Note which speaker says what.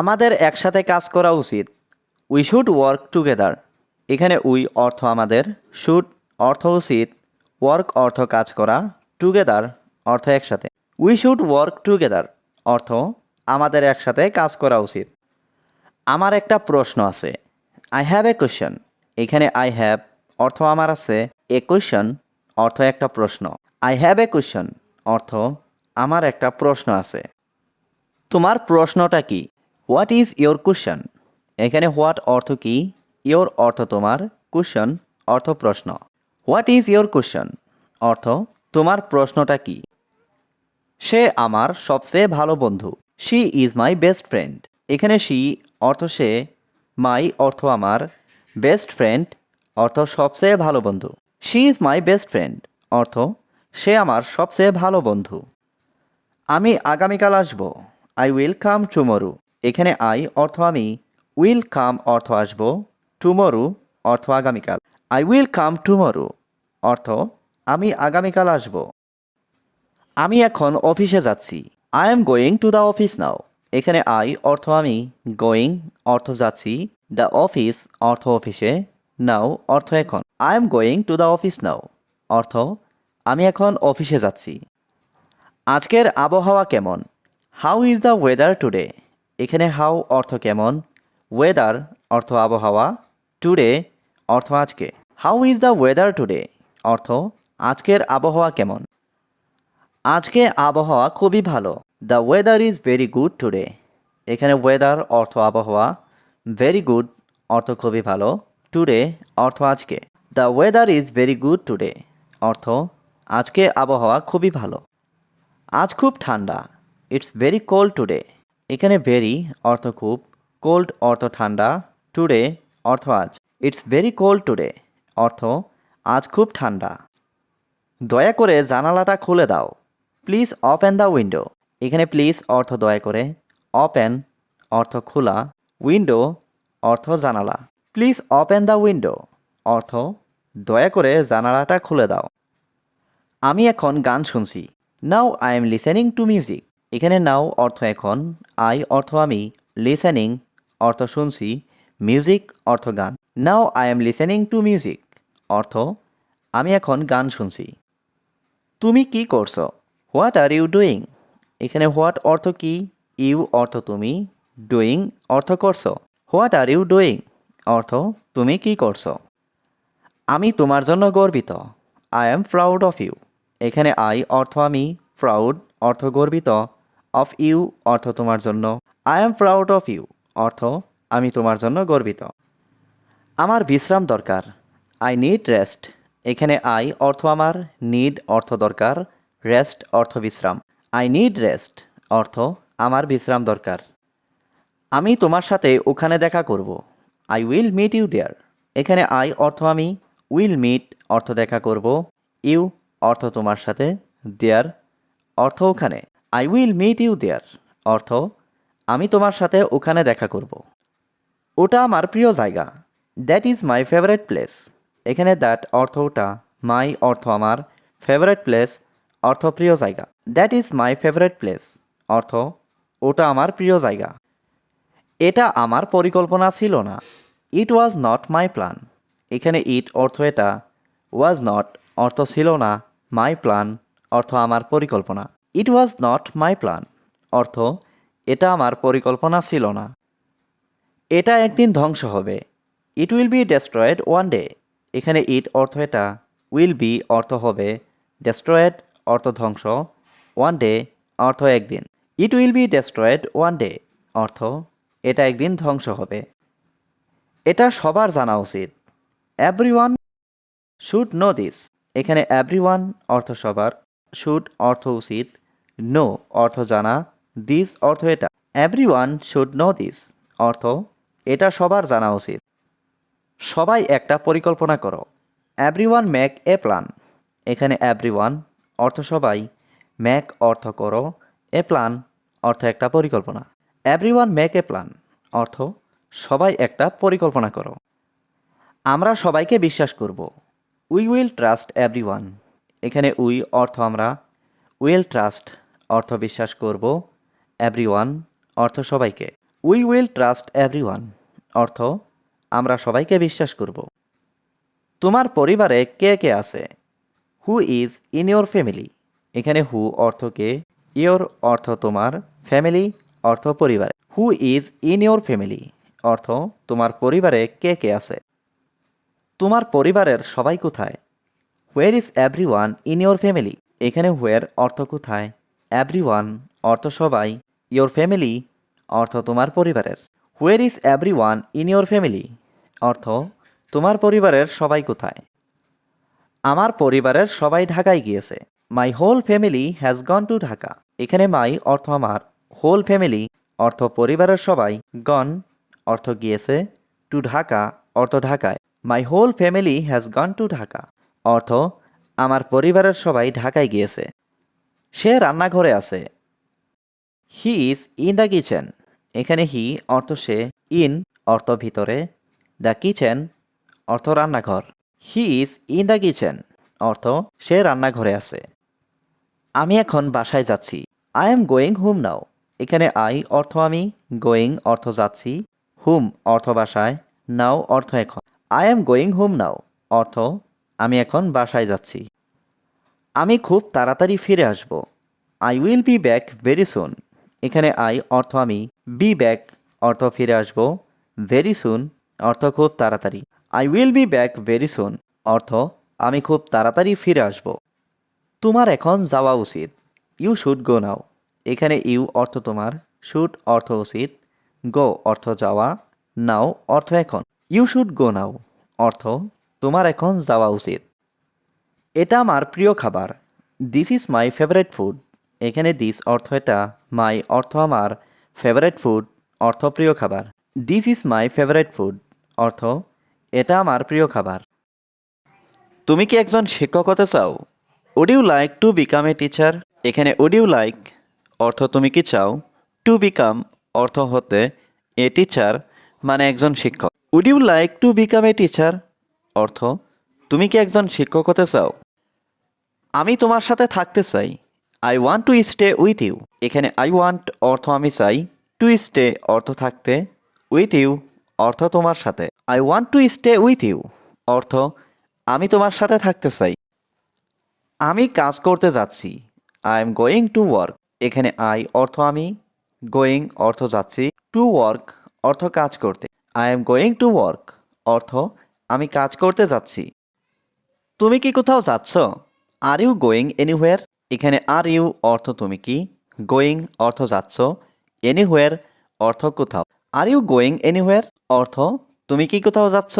Speaker 1: আমাদের একসাথে কাজ করা উচিত। উই শুড ওয়ার্ক টুগেদার এখানে উই অর্থ আমাদের শুড অর্থ উচিত ওয়ার্ক অর্থ কাজ করা টুগেদার অর্থ একসাথে। উই শুড ওয়ার্ক টুগেদার অর্থ আমাদের একসাথে কাজ করা উচিত। আমার একটা প্রশ্ন আছে। আই হ্যাভ এ কোয়েশ্চন এখানে আই হ্যাভ অর্থ আমার আছে। এ কোয়েশ্চন অর্থ একটা প্রশ্ন। আই হ্যাভ এ কোয়েশ্চন অর্থ আমার একটা প্রশ্ন আছে। তোমার প্রশ্নটা কি? হোয়াট ইজ ইয়োর কোশ্চেন এখানে হোয়াট অর্থ কি? ইয়োর অর্থ তোমার। কোশ্চেন অর্থ প্রশ্ন। হোয়াট ইজ ইয়োর কোশ্চেন অর্থ, তোমার প্রশ্নটা কি? সে আমার সবচেয়ে ভালো বন্ধু। She is my best friend এখানে শি অর্থ সে। মাই অর্থ আমার। বেস্ট ফ্রেন্ড অর্থ সবচেয়ে ভালো বন্ধু। She is my best friend অর্থ, সে আমার সবচেয়ে ভালো বন্ধু। আমি আগামীকাল আসব। আই উইল কাম টুমরু এখানে আই অর্থ আমি উইল কাম অর্থ আসব টুমরু অর্থ আগামীকাল। আই উইল কাম টুমরু অর্থ আমি আগামীকাল আসব। আমি এখন অফিসে যাচ্ছি। I am going to the office now এখানে আই অর্থ আমি গোয়িং অর্থ যাচ্ছি। দ্য অফিস অর্থ অফিসে নাও অর্থ এখন। I am going to the office now অর্থ আমি এখন অফিসে যাচ্ছি। আজকের আবহাওয়া কেমন? How is the weather today এখানে হাউ অর্থ কেমন ওয়েদার অর্থ আবহাওয়া টুডে অর্থ আজকে। How is the weather today অর্থ আজকের আবহাওয়া কেমন? আজকে আবহাওয়া খুবই ভালো। The weather is very good today এখানে ওয়েদার অর্থ আবহাওয়া ভেরি গুড অর্থ খুবই ভালো। টুডে অর্থ আজকে। The weather is very good today অর্থ আজকে আবহাওয়া খুবই ভালো। আজ খুব ঠান্ডা। ইটস ভেরি কোল্ড টুডে এখানে ভেরি অর্থ খুব কোল্ড অর্থ ঠান্ডা টুডে অর্থ আজ। ইটস ভেরি কোল্ড টুডে অর্থ আজ খুব ঠান্ডা। দয়া করে জানালাটা খুলে দাও। প্লিজ ওপেন দ্য উইন্ডো এখানে প্লিজ অর্থ দয়া করে ওপেন অর্থ খোলা উইন্ডো অর্থ জানালা। প্লিজ ওপেন দ্য উইন্ডো অর্থ দয়া করে জানালাটা খুলে দাও। আমি এখন গান শুনছি। Now I am listening to music এখানে নাও অর্থ এখন, আই অর্থ আমি লিসেনিং অর্থ শুনছি মিউজিক অর্থ গান। Now I am listening to music অর্থ আমি এখন গান শুনছি। তুমি কি করছ? হোয়াট আর ইউ ডুইং এখানে হোয়াট অর্থ কি? ইউ অর্থ তুমি ডুইং অর্থ করছ। হোয়াট আর ইউ ডুইং অর্থ তুমি কি করছ? আমি তোমার জন্য গর্বিত। I am proud of you এখানে আই অর্থ আমি প্রাউড অর্থ গর্বিত। অফ ইউ অর্থ তোমার জন্য। I am proud of you অর্থ আমি তোমার জন্য গর্বিত। আমার বিশ্রাম দরকার। আই নিড রেস্ট এখানে আই অর্থ আমার নিড অর্থ দরকার। রেস্ট অর্থ বিশ্রাম। আই নিড রেস্ট অর্থ আমার বিশ্রাম দরকার। আমি তোমার সাথে ওখানে দেখা করব। I will meet you there এখানে আই অর্থ আমি উইল মিট অর্থ দেখা করব। ইউ অর্থ তোমার সাথে দেয়ার অর্থ ওখানে। I will meet you there অর্থ, আমি তোমার সাথে ওখানে দেখা করব। ওটা আমার প্রিয় জায়গা। That is my favourite place এখানে দ্যাট অর্থ ওটা মাই অর্থ আমার ফেভারেট প্লেস অর্থ প্রিয় জায়গা। That is my favourite place অর্থ, ওটা আমার প্রিয় জায়গা। এটা আমার পরিকল্পনা ছিল না। ইট ওয়াজ নট মাই প্ল্যান এখানে ইট অর্থ এটা ওয়াজ নট অর্থ ছিল না। মাই প্ল্যান অর্থ আমার পরিকল্পনা। ইট ওয়াজ নট মাই প্ল্যান অর্থ, এটা আমার পরিকল্পনা ছিল না। এটা একদিন ধ্বংস হবে। It will be destroyed one day এখানে ইট অর্থ এটা। উইল বি অর্থ হবে। ডেস্ট্রয়েড অর্থ ধ্বংস। ওয়ান ডে অর্থ একদিন। It will be destroyed one day অর্থ, এটা একদিন ধ্বংস হবে। এটা সবার জানা উচিত। Everyone should know this এখানে এভরি ওয়ান অর্থ সবার। শুড অর্থ উচিত। নো অর্থ জানা, দিস অর্থ এটা। Everyone should know this অর্থ, এটা সবার জানা উচিত। সবাই একটা পরিকল্পনা করো। Everyone make a plan এখানে এভরি ওয়ান অর্থ সবাই ম্যাক অর্থ করো। এ প্ল্যান অর্থ একটা পরিকল্পনা। Everyone make a plan অর্থ, সবাই একটা পরিকল্পনা করো। আমরা সবাইকে বিশ্বাস করব। We will trust everyone এখানে উই অর্থ আমরা। উইল ট্রাস্ট অর্থ বিশ্বাস করব এভরি ওয়ান অর্থ সবাইকে। উই উইল ট্রাস্ট এভরি অর্থ আমরা সবাইকে বিশ্বাস করব। তোমার পরিবারে কে কে আছে? Who is in your family এখানে হু অর্থ কে ইয়োর অর্থ তোমার ফ্যামিলি অর্থ পরিবার। Who is in your family অর্থ তোমার পরিবারে কে কে আছে? তোমার পরিবারের সবাই কোথায়? Where is everyone in your family এখানে হোয়ার অর্থ কোথায়? এভরি ওয়ান অর্থ সবাই ইয়োর ফ্যামিলি অর্থ তোমার পরিবারের। Where is everyone in your family অর্থ, তোমার পরিবারের সবাই কোথায়? আমার পরিবারের সবাই ঢাকায় গিয়েছে। My whole family has gone to Dhaka এখানে মাই অর্থ আমার। হোল ফ্যামিলি অর্থ পরিবারের সবাই গন অর্থ গিয়েছে টু ঢাকা অর্থ ঢাকায়। My whole family has gone to Dhaka অর্থ, আমার পরিবারের সবাই ঢাকায় গিয়েছে। সে রান্নাঘরে আছে। He is in the kitchen এখানে হি অর্থ সে ইন অর্থ ভিতরে। দ্য কিচেন অর্থ রান্নাঘর। He is in the kitchen অর্থ সে রান্নাঘরে আছে। আমি এখন বাসায় যাচ্ছি। I am going home now এখানে আই অর্থ আমি গোয়িং অর্থ যাচ্ছি। হুম অর্থ বাসায়। নাও অর্থ এখন। I am going home now অর্থ আমি এখন বাসায় যাচ্ছি। আমি খুব তাড়াতাড়ি ফিরে আসব। I will be back very soon এখানে আই অর্থ আমি বি ব্যাক অর্থ ফিরে আসব। ভেরি সুন অর্থ খুব তাড়াতাড়ি। I will be back very soon অর্থ আমি খুব তাড়াতাড়ি ফিরে আসব। তোমার এখন যাওয়া উচিত। ইউ শুড গো নাও এখানে ইউ অর্থ তোমার শুড অর্থ উচিত। গো অর্থ যাওয়া। নাও অর্থ এখন। ইউ শুড গো নাও অর্থ তোমার এখন যাওয়া উচিত। এটা আমার প্রিয় খাবার। This is my favourite food এখানে দিস অর্থ এটা মাই অর্থ আমার ফেভারেট ফুড অর্থ প্রিয় খাবার। This is my favourite food অর্থ, এটা আমার প্রিয় খাবার। তুমি কি একজন শিক্ষক হতে চাও? Would you like to become a teacher এখানে উড ইউ লাইক অর্থ তুমি কি চাও? টু বিকাম অর্থ হতে এ টিচার মানে একজন শিক্ষক। Would you like to become a teacher অর্থ, তুমি কি একজন শিক্ষক হতে চাও? আমি তোমার সাথে থাকতে চাই। I want to stay with you এখানে আই ওয়ান্ট অর্থ আমি চাই। টু স্টে অর্থ থাকতে। উইথ ইউ অর্থ তোমার সাথে। I want to stay with you অর্থ আমি তোমার সাথে থাকতে চাই। আমি কাজ করতে যাচ্ছি। I am going to work এখানে আই অর্থ আমি। গোয়িং অর্থ যাচ্ছি। টু ওয়ার্ক অর্থ কাজ করতে। I am going to work অর্থ আমি কাজ করতে যাচ্ছি। তুমি কি কোথাও যাচ্ছ? আর ইউ গোয়িং এনিহোয়ার এখানে আর ইউ অর্থ তুমি কি? গোয়িং অর্থ যাচ্ছ। এনিহোয়ার অর্থ কোথাও। আর ইউ গোয়িং এনিহোয়ার অর্থ তুমি কি কোথাও যাচ্ছ?